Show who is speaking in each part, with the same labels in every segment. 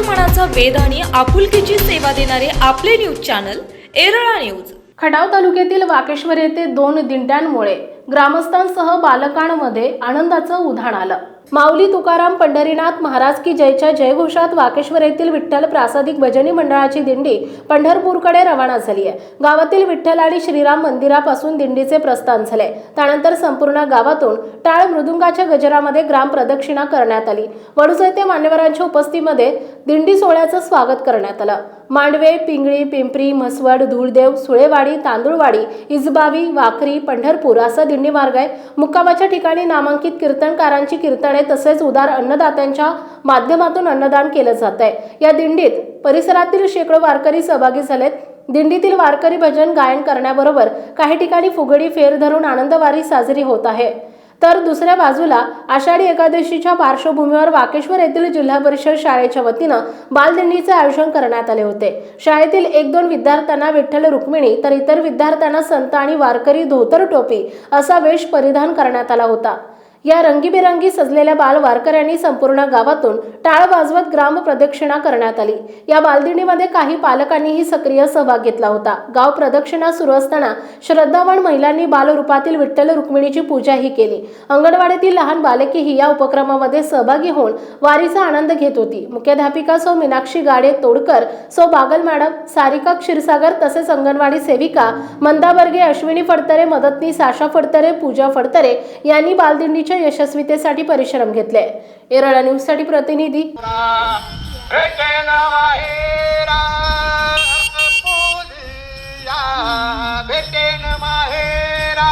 Speaker 1: मनाचा वेद आणि आपुलकीची सेवा देणारे आपले news channel Erala news.
Speaker 2: Khatav तालुक्यातील वाकेश्वर येथे दोन दिंड्यांमुळे ग्रामस्थांसह बालकांमध्ये आनंदाचं उधाण आलं. माऊली तुकाराम पंढरीनाथ महाराज की जयच्या जयघोषात वाकेश्वर येथील विठ्ठल प्रासादिक भजनी मंडळाची दिंडी पंढरपूरकडे रवाना झाली आहे. गावातील विठ्ठल आणि श्रीराम मंदिरापासून दिंडीचे प्रस्थान झाले. त्यानंतर संपूर्ण गावातून टाळ मृदुंगाच्या गजरामध्ये ग्राम प्रदक्षिणा करण्यात आली. वडूसाहित्य मान्यवरांच्या उपस्थितीमध्ये दिंडी सोहळ्याचं स्वागत करण्यात आलं. मांडवे पिंगळी पिंपरी म्हसवड धुळदेव सुळेवाडी तांदूळवाडी इजबावी वाकरी पंढरपूर असा दिंडी मार्ग आहे. मुक्कामाच्या ठिकाणी नामांकित कीर्तनकारांची कीर्तने तसेच उदार अन्नदात्यांच्या माध्यमातून अन्नदान केलं जात आहे या दिंडीत परिसरातील शेकडो वारकरी सहभागी झालेत. दिंडीतील वारकरी भजन गायन करण्याबरोबर काही ठिकाणी फुगडी फेर धरून आनंदवारी साजरी होत आहे. तर दुसऱ्या बाजूला आषाढी एकादशीच्या पार्श्वभूमीवर वाकेश्वर येथील जिल्हा परिषद शाळेच्या वतीनं बालदिंडीचे आयोजन करण्यात आले होते. शाळेतील एक दोन विद्यार्थ्यांना विठ्ठल रुक्मिणी तर इतर विद्यार्थ्यांना संत आणि वारकरी धोतर टोपी असा वेश परिधान करण्यात आला होता. या रंगीबेरंगी सजलेल्या बाल वारकऱ्यांनी संपूर्ण गावातून टाळ वाजवत ग्राम प्रदक्षिणा करण्यात आली. या बालदिंडीमध्ये काही पालकांनीही सक्रिय सहभाग घेतला होता. गाव प्रदक्षिणा सुरू असताना श्रद्धावान महिलांनी बालरूपातील विठ्ठल रुक्मिणीची पूजाही केली. अंगणवाडीतील लहान बालकेही या उपक्रमामध्ये सहभागी होऊन वारीचा आनंद घेत होती. मुख्याध्यापिका सौ मीनाक्षी गाडे तोडकर सौ बागल मॅडम सारिका क्षीरसागर तसेच अंगणवाडी सेविका मंदाबर्गे अश्विनी फडतरे मदतनीस आशा फडतरे पूजा फडतरे यांनी बालदिंडीच्या यशस्वीतेसाठी परिश्रम घेतले. एरळा न्यूजसाठी प्रतिनिधी
Speaker 3: माहेरा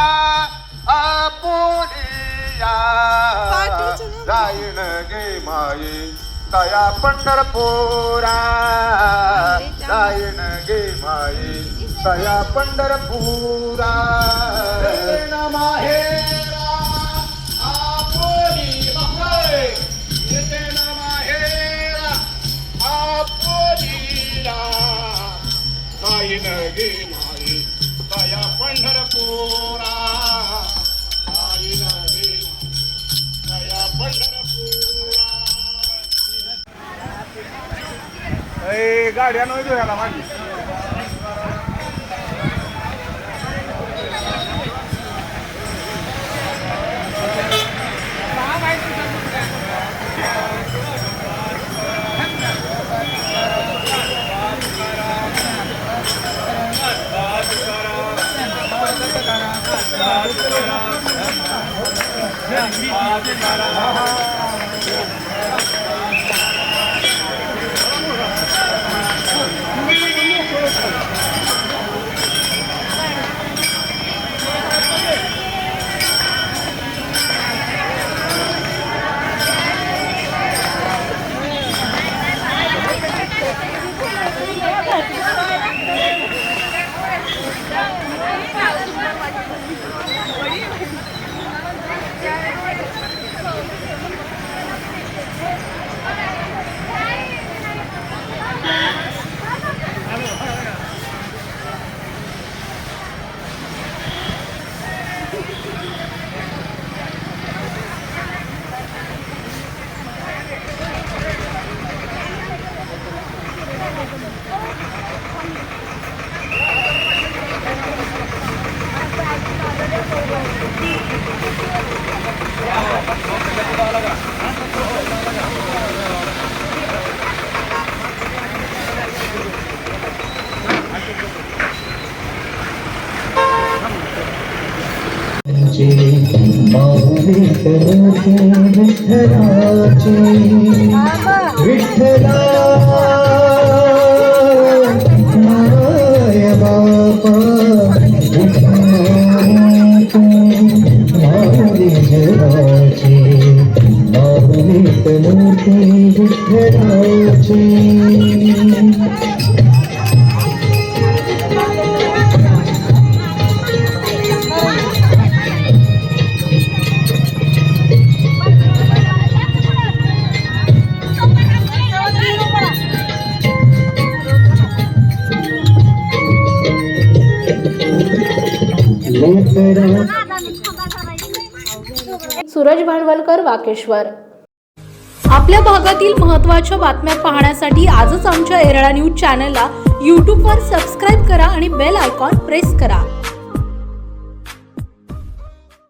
Speaker 3: जाईन गे माई तया पंढरपुरा जाईन गे माई तया पंढरपुरा. जाईन गे माई तया पंढरपुरा. जाईन गे तया पंढरपुरा ए गाड्या नव्हे तुझ्याला माझी
Speaker 4: माऊली রাচি মৌলিক বিঠরাচি বিঠরা মায় বাবা বিঠরাচি মৌলিক রাচি মৌলিক মূর্তি বিঠরাচি
Speaker 2: सूरज भांडवलकर वाकेश्वर. आपल्या भागातील महत्त्वाच्या बातम्या पाहण्यासाठी आजच आमच्या एरळा न्यूज चॅनलला यूट्यूबवर सबस्क्राईब करा आणि बेल आयकॉन प्रेस करा.